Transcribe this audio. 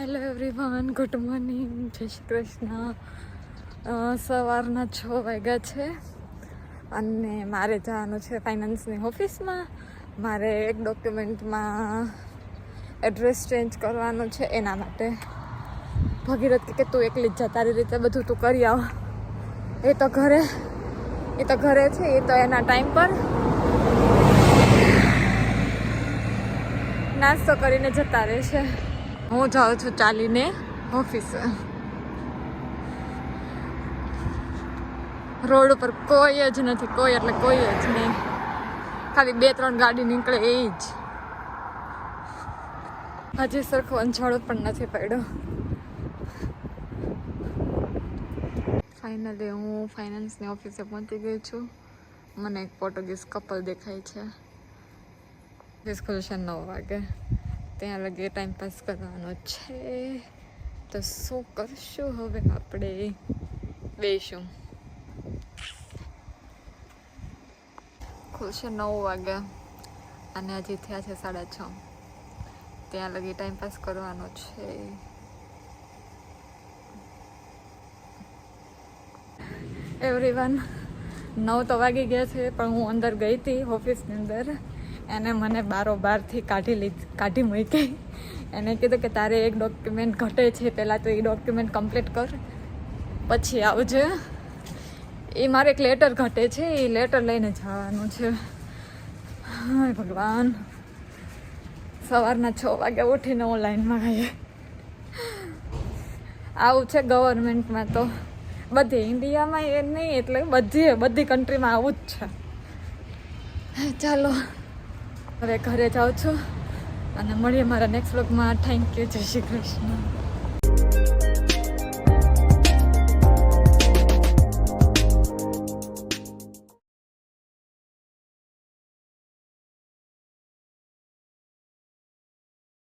Hello everyone good morning જય શ્રી કૃષ્ણ. સવારના છ વાગ્યા છે અને મારે જવાનું છે ફાઇનાન્સની ઓફિસમાં મારે એક ડોક્યુમેન્ટમાં એડ્રેસ ચેન્જ કરવાનું છે એના માટે. ભગીરથ કે તું એકલી જ જા, તારી રીતે બધું તું કરી આવ. એ તો ઘરે, એ તો ઘરે છે, એ તો એના ટાઈમ પર. નાસ્તો કરીને જતા રહેશે. હું જાઉં છું ચાલીને ઓફિસે. રોડ ઉપર કોઈ જ નથી, કોઈ એટલે કોઈ જ નહીં. ખાલી બે ત્રણ ગાડી નીકળે એ જ. હજી સરખો અંજાળો પણ નથી પડ્યો. ફાઇનલી હું ફાઇનાન્સની ઓફિસે પહોંચી ગઈ છું. મને એક પોર્ટુગીઝ કપલ દેખાય છે. ડિસ્કશન નવ વાગે. ત્યાં લગી ટાઈમ પાસ કરવાનો છે. તો શું કરશું હવે આપણે? બેસું. ખુલશે નવ વાગ્યા અને હજી થયા છે સાડા છ. ત્યાં લગી ટાઈમ પાસ કરવાનો છે. એવરીવન નવ તો વાગી ગયા છે, પણ હું અંદર ગઈ હતી ઓફિસની અંદર. એને મને બારોબારથી કાઢી લીધી, કાઢી મૂકી. એને કીધું કે તારે એક ડોક્યુમેન્ટ ઘટે છે પહેલાં તો એ ડોક્યુમેન્ટ કમ્પ્લીટ કર. પછી આવજે. એ મારે એક લેટર ઘટે છે એ લેટર લઈને જવાનું છે. હાય ભગવાન. સવારના છ વાગે ઉઠીને હું લાઈનમાં ગઈ. આવું છે ગવર્મેન્ટમાં તો. બધી ઇન્ડિયામાં એ નહીં, એટલે બધી બધી કન્ટ્રીમાં આવું જ છે. ચાલો. હવે ઘરે જાઉં છું. અને મળીએ મારા નેક્સ્ટ વ્લોગમાં થેન્ક યુ જય શ્રી કૃષ્ણ.